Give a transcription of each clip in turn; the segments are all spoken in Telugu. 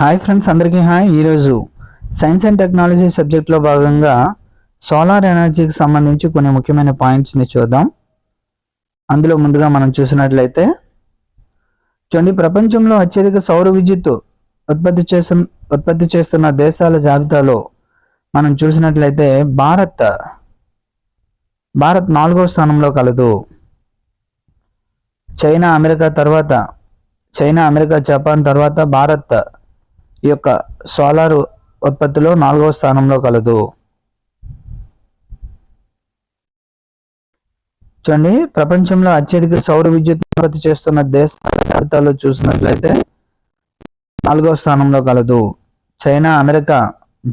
హాయ్ ఫ్రెండ్స్ అందరికీ హాయ్. ఈరోజు సైన్స్ అండ్ టెక్నాలజీ సబ్జెక్ట్లో భాగంగా సోలార్ ఎనర్జీకి సంబంధించి కొన్ని ముఖ్యమైన పాయింట్స్ని చూద్దాం. అందులో ముందుగా మనం చూసినట్లయితే చూడండి ప్రపంచంలో అత్యధిక సౌర విద్యుత్ ఉత్పత్తి చేస్తున్న ఉత్పత్తి చేస్తున్న దేశాల జాబితాలో మనం చూసినట్లయితే భారత్ భారత్ నాలుగో స్థానంలో కలదు. చైనా అమెరికా తర్వాత చైనా అమెరికా జపాన్ తర్వాత భారత్ ఈ యొక్క సోలార్ ఉత్పత్తిలో నాలుగవ స్థానంలో కలదు. చూడండి ప్రపంచంలో అత్యధిక సౌర విద్యుత్ ఉత్పత్తి చేస్తున్న దేశాల జాబితాలో చూసినట్లయితే నాలుగవ స్థానంలో కలదు. చైనా అమెరికా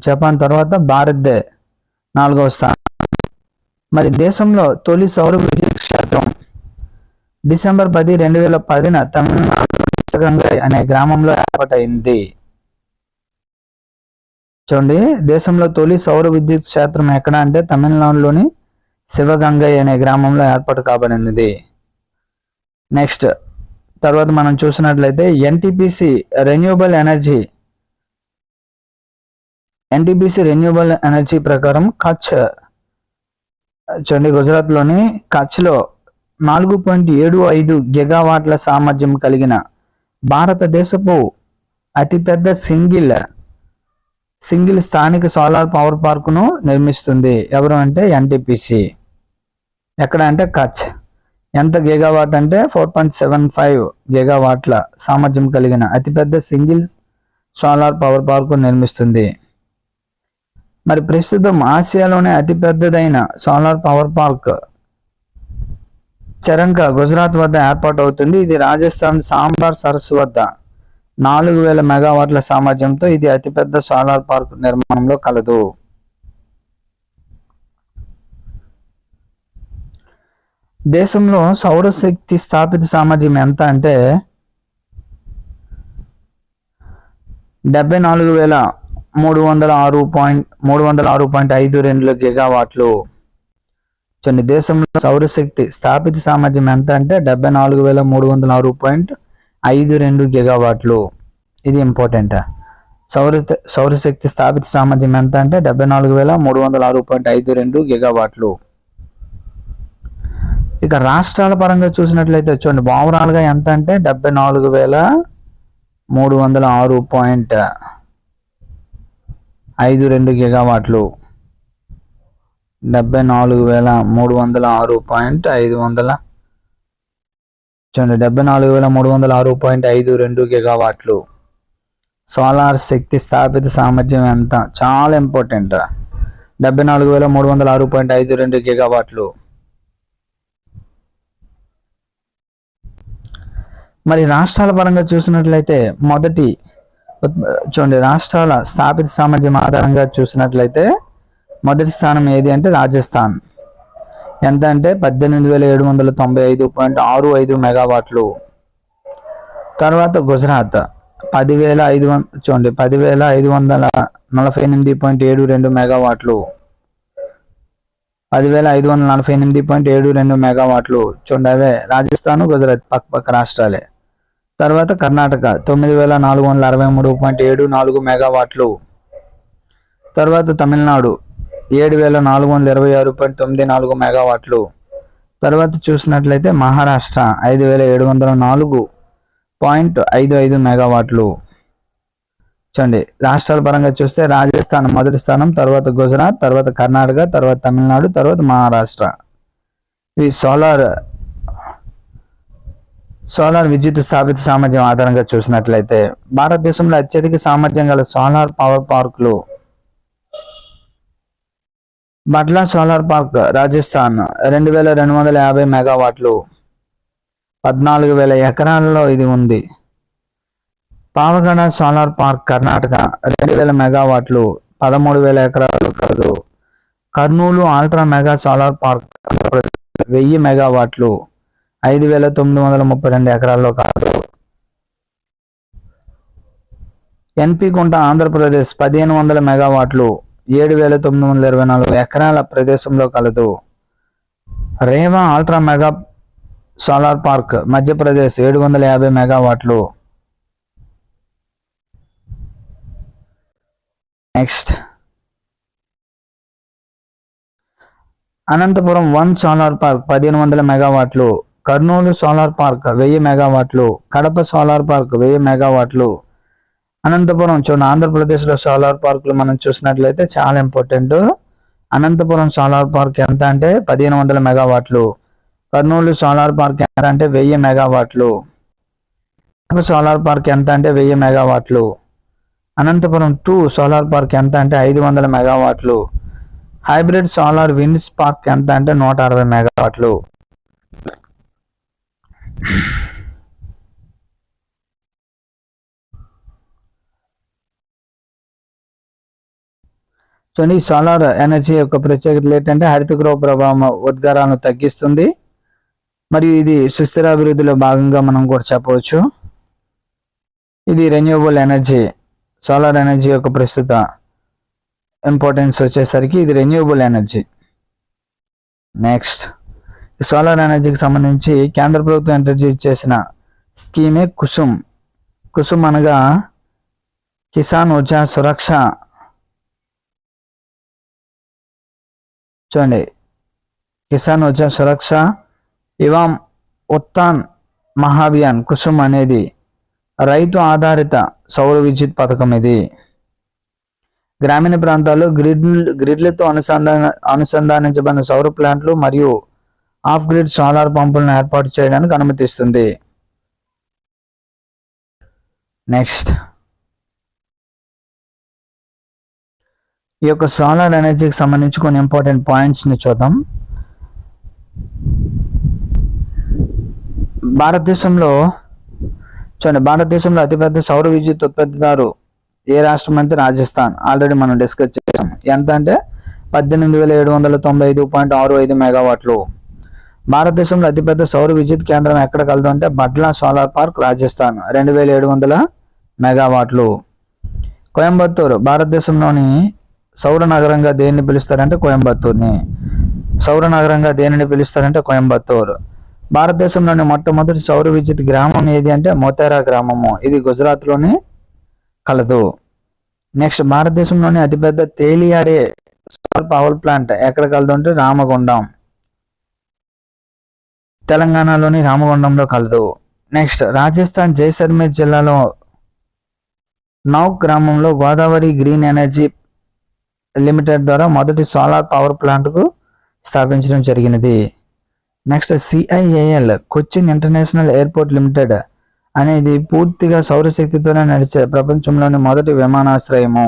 జపాన్ తర్వాత భారత్దే నాలుగవ స్థానం. మరి దేశంలో తొలి సౌర విద్యుత్ క్షేత్రం డిసెంబర్ పది రెండు వేల పదిన తమిళనాడు అనే గ్రామంలో ఏర్పాటైంది. చూడండి దేశంలో తొలి సౌర విద్యుత్ క్షేత్రం ఎక్కడ అంటే తమిళనాడులోని శివగంగై అనే గ్రామంలో ఏర్పాటు కాబడింది నెక్స్ట్ తర్వాత మనం చూసినట్లయితే NTPC renewable energy NTPC renewable energy ప్రకారం కచ్ చూడండి గుజరాత్లోని కచ్లో నాలుగు పాయింట్ ఏడు ఐదు గిగావాట్ల సామర్థ్యం కలిగిన భారతదేశపు అతిపెద్ద సింగిల్ సింగిల్ స్థానిక సోలార్ పవర్ పార్కును నిర్మిస్తుంది. ఎవరు అంటే ఎన్టీపీసీ ఎక్కడ అంటే కచ్. ఎంత గిగావాట్ అంటే ఫోర్ పాయింట్ సెవెన్ ఫైవ్ గిగావాట్ల సామర్థ్యం కలిగిన అతిపెద్ద సింగిల్ సోలార్ పవర్ పార్కు నిర్మిస్తుంది. మరి ప్రస్తుతం ఆసియాలోనే అతిపెద్దదైన solar power park Charanka Gujarat వద్ద ఏర్పాటు అవుతుంది ఇది రాజస్థాన్ సాంబార్ సరస్సు వద్ద. నాలుగు వేల మెగావాట్ల సామర్థ్యంతో ఇది అతిపెద్ద సోలార్ పార్క్ నిర్మాణంలో కలదు. దేశంలో సౌరశక్తి స్థాపిత సామర్థ్యం ఎంత అంటే డెబ్బై నాలుగు వేల మూడు వందల ఆరు పాయింట్ మూడు వందల ఆరు పాయింట్ ఐదు రెండు గిగావాట్లు. చూడండి దేశంలో సౌరశక్తి స్థాపిత సామర్థ్యం ఎంత అంటే డెబ్బై నాలుగు వేల మూడు వందల ఆరు పాయింట్ ఐదు రెండు గిగావాట్లు. ఇది ఇంపార్టెంట్? సౌర సౌరశక్తి స్థాపిత సామర్థ్యం ఎంత అంటే డెబ్బై నాలుగు వేల మూడు వందల ఆరు పాయింట్ ఐదు రెండు గిగావాట్లు. ఇక రాష్ట్రాల పరంగా చూసినట్లయితే చూడండి ఓవరాల్గా ఎంత అంటే డెబ్బై నాలుగు వేల మూడు వందల ఆరు పాయింట్ ఐదు రెండు గిగావాట్లు. డెబ్బై నాలుగు వేల మూడు వందల ఆరు పాయింట్ ఐదు వందల చూడండి డెబ్బై నాలుగు వేల మూడు వందల ఆరు పాయింట్ ఐదు రెండు గిగావాట్లు. సోలార్ శక్తి స్థాపిత సామర్థ్యం ఎంత? చాలా ఇంపార్టెంట్ డెబ్బై నాలుగు వేల మూడు వందల ఆరు పాయింట్ ఐదు రెండు గిగావాట్లు. మరి రాష్ట్రాల పరంగా చూసినట్లయితే మొదటి చూడండి రాష్ట్రాల స్థాపిత సామర్థ్యం ఆధారంగా చూసినట్లయితే మొదటి స్థానం ఏది అంటే రాజస్థాన్. ఎంత అంటే పద్దెనిమిది వేల ఏడు వందల తొంభై ఐదు పాయింట్ ఆరు ఐదు మెగావాట్లు. తర్వాత గుజరాత్ పదివేల ఐదు వంద చూడండి పదివేల ఐదు వందల నలభై ఎనిమిది పాయింట్ ఏడు రెండు మెగావాట్లు. పదివేల ఐదు వందల నలభై ఎనిమిది పాయింట్ ఏడు రెండు మెగావాట్లు. చూడండి అవే రాజస్థాన్ గుజరాత్ పక్క పక్క రాష్ట్రాలే. తర్వాత కర్ణాటక తొమ్మిది వేల నాలుగు వందల అరవై మూడు పాయింట్ ఏడు నాలుగు మెగావాట్లు. తర్వాత తమిళనాడు ఏడు వేల నాలుగు వందల ఇరవై ఆరు పాయింట్ తొమ్మిది నాలుగు మెగావాట్లు. తర్వాత చూసినట్లయితే మహారాష్ట్ర ఐదు వేల ఏడు వందల నాలుగు పాయింట్ ఐదు ఐదు మెగావాట్లు. చూడండి రాష్ట్రాల పరంగా చూస్తే రాజస్థాన్ మొదటి స్థానం తర్వాత గుజరాత్ తర్వాత కర్ణాటక తర్వాత తమిళనాడు తర్వాత మహారాష్ట్ర. ఈ సోలార్ సోలార్ విద్యుత్ స్థాపిత సామర్థ్యం ఆధారంగా చూసినట్లయితే భారతదేశంలో అత్యధిక సామర్థ్యం గల సోలార్ పవర్ పార్కులు బట్లా సోలార్ పార్క్ రాజస్థాన్ రెండు వేల రెండు వందల యాభై మెగావాట్లు. పద్నాలుగు వేల ఎకరాల్లో ఇది ఉంది. పావగడ సోలార్ పార్క్ కర్ణాటక రెండు వేల మెగావాట్లు. పదమూడు వేల ఎకరాలు కాదు. Kurnool ultra mega solar park వెయ్యి మెగావాట్లు. ఐదు వేల తొమ్మిది వందల ముప్పై రెండు ఎకరాల్లో కాదు. ఎన్పి కుంట ఆంధ్రప్రదేశ్ పదిహేను వందల మెగావాట్లు. ఏడు వేల తొమ్మిది వందల ఇరవై నాలుగు ఎకరాల ప్రదేశంలో కలదు. Rewa ultra mega solar park Madhya Pradesh ఏడు వందల యాభై మెగావాట్లు. Next. Anantapuram one solar park పదిహేను వందల మెగావాట్లు. కర్నూలు సోలార్ పార్క్ వెయ్యి మెగావాట్లు. కడప సోలార్ పార్క్ వెయ్యి మెగావాట్లు. అనంతపురం చూడండి ఆంధ్రప్రదేశ్లో సోలార్ పార్కులు మనం చూసినట్లయితే చాలా ఇంపార్టెంట్. అనంతపురం సోలార్ పార్క్ ఎంత అంటే పదిహేను వందల మెగావాట్లు. కర్నూలు సోలార్ పార్క్ ఎంత అంటే వెయ్యి మెగావాట్లు. సోలార్ పార్క్ ఎంత అంటే వెయ్యి మెగావాట్లు. అనంతపురం టూ సోలార్ పార్క్ ఎంత అంటే ఐదు వందల మెగావాట్లు. హైబ్రిడ్ సోలార్ విండ్స్ పార్క్ ఎంత అంటే నూట అరవై మెగావాట్లు. చూడండి సోలార్ ఎనర్జీ యొక్క ప్రత్యేకతలు ఏంటంటే హరిత గృహ ప్రభావం ఉద్గారాలను తగ్గిస్తుంది. మరియు ఇది సుస్థిర అభివృద్ధిలో భాగంగా మనం కూడా చెప్పవచ్చు. ఇది రెన్యూవబుల్ ఎనర్జీ సోలార్ ఎనర్జీ యొక్క ప్రస్తుత ఇంపార్టెన్స్ వచ్చేసరికి ఇది రెన్యూవబుల్ ఎనర్జీ నెక్స్ట్ సోలార్ ఎనర్జీకి సంబంధించి కేంద్ర ప్రభుత్వం ఇంట్రడ్యూస్ చేసిన స్కీమే కుసుమ్. కుసుమ్ అనగా కిసాన్ ఉర్జా సురక్ష చూడండి. కిసాన్ ఊర్జా సురక్ష ఇవాం ఉత్తాన్ మహాభియాన్ కుసుమ్ అనేది రైతు ఆధారిత సౌర విద్యుత్ పథకం ఇది. గ్రామీణ ప్రాంతాల్లో గ్రిడ్ గ్రిడ్లతో అనుసంధాన అనుసంధానించబడిన సౌర ప్లాంట్లు మరియు ఆఫ్ గ్రిడ్ సోలార్ పంపులను ఏర్పాటు చేయడానికి అనుమతిస్తుంది. నెక్స్ట్. ఈ యొక్క సోలార్ ఎనర్జీకి సంబంధించి కొన్ని ఇంపార్టెంట్ పాయింట్స్ని చూద్దాం. భారతదేశంలో చూడండి భారతదేశంలో అతిపెద్ద సౌర విద్యుత్ ఉత్పత్తిదారు ఏ రాష్ట్రం అంటే రాజస్థాన్. ఆల్రెడీ మనం డిస్కస్ చేసాం. ఎంత అంటే పద్దెనిమిది వేల ఏడు వందల తొంభై ఐదు పాయింట్ ఆరు ఐదు మెగావాట్లు. భారతదేశంలో అతిపెద్ద సౌర విద్యుత్ కేంద్రం ఎక్కడ కలదు అంటే బట్లా సోలార్ పార్క్ రాజస్థాన్. రెండు వేల ఏడు వందల మెగావాట్లు. కోయంబత్తూరు భారతదేశంలోని సౌర నగరంగా దేనిని పిలుస్తారంటే కోయంబత్తూర్ని. సౌర నగరంగా దేనిని పిలుస్తారంటే కోయంబత్తూర్. భారతదేశంలోని మొట్టమొదటి సౌర విద్యుత్ గ్రామం ఏది అంటే మోతేరా గ్రామము. ఇది గుజరాత్లోని కలదు. నెక్స్ట్ భారతదేశంలోని అతిపెద్ద తేలియాడే సోలార్ పవర్ ప్లాంట్ ఎక్కడ కలదు అంటే రామగుండం. తెలంగాణలోని రామగుండంలో కలదు. నెక్స్ట్ రాజస్థాన్ జైసల్మేర్ జిల్లాలో నౌక్ గ్రామంలో గోదావరి గ్రీన్ ఎనర్జీ లిమిటెడ్ ద్వారా మొదటి సోలార్ పవర్ ప్లాంట్కు స్థాపించడం జరిగినది. Next CIAL Cochin international airport limited అనేది పూర్తిగా సౌరశక్తితోనే నడిచే ప్రపంచంలోని మొదటి విమానాశ్రయము.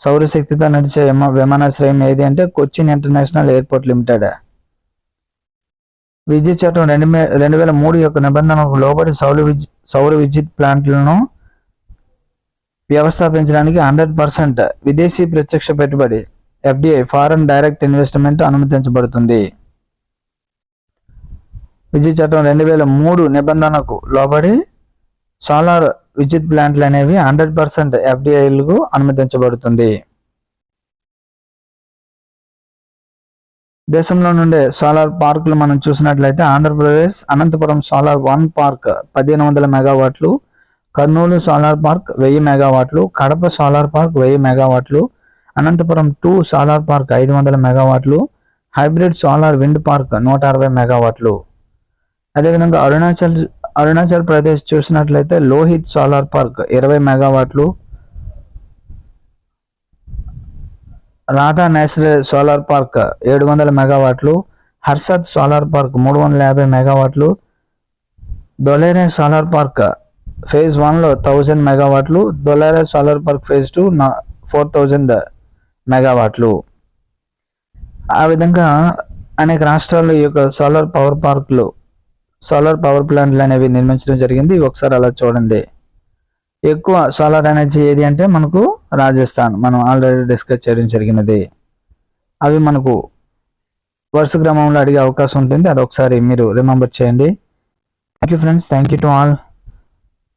సౌరశక్తితో నడిచే విమానాశ్రయం ఏది అంటే కొచ్చిన్ ఇంటర్నేషనల్ ఎయిర్పోర్ట్ లిమిటెడ్. విద్యుత్ చట్టం రెండు రెండు వేల మూడు యొక్క నిబంధనలకు లోబడి సౌర విద్యుత్ సౌర విద్యుత్ ప్లాంట్లను వ్యవస్థాపించడానికి హండ్రెడ్ పర్సెంట్ విదేశీ ప్రత్యక్ష పెట్టుబడి ఎఫ్డిఐ ఫారెన్ డైరెక్ట్ ఇన్వెస్ట్మెంట్ అనుమతించబడుతుంది. విద్యుత్ చట్టం రెండు వేల మూడు నిబంధనకు లోబడి సోలార్ విద్యుత్ ప్లాంట్లు అనేవి హండ్రెడ్ పర్సెంట్ ఎఫ్డిఐలకు అనుమతించబడుతుంది. దేశంలో నుండే సోలార్ పార్కులు మనం చూసినట్లయితే Andhra Pradesh Anantapuram solar one park పదిహేను వందల మెగావాట్లు కర్నూలు సోలార్ పార్క్ వెయ్యి మెగావాట్లు కడప సోలార్ పార్క్ వెయ్యి మెగావాట్లు అనంతపురం టూ సోలార్ పార్క్ ఐదు వందల మెగావాట్లు హైబ్రిడ్ సోలార్ విండ్ పార్క్ నూట అరవై మెగావాట్లు. అదేవిధంగా అరుణాచల్ అరుణాచల్ ప్రదేశ్ చూసినట్లయితే లోహిత్ సోలార్ పార్క్ ఇరవై మెగావాట్లు రాధా నేషనల్ సోలార్ పార్క్ ఏడు వందల మెగావాట్లు హర్షద్ సోలార్ పార్క్ మూడు వందల యాభై మెగావాట్లు దొలేరే సోలార్ పార్క్ ఫేజ్ వన్లో థౌజండ్ మెగావాట్లు Dholera solar park phase two four thousand మెగావాట్లు. ఆ విధంగా అనేక రాష్ట్రాల్లో ఈ యొక్క సోలార్ పవర్ పార్క్లు సోలార్ పవర్ ప్లాంట్లు అనేవి నిర్మించడం జరిగింది. ఒకసారి అలా చూడండి. ఎక్కువ సోలార్ ఎనర్జీ ఏది అంటే మనకు రాజస్థాన్. మనం ఆల్రెడీ డిస్కస్ చేయడం జరిగినది. అవి మనకు వరుస క్రమంలో అడిగే అవకాశం ఉంటుంది. అది ఒకసారి మీరు రిమెంబర్ చేయండి. Thank you friends thank you to all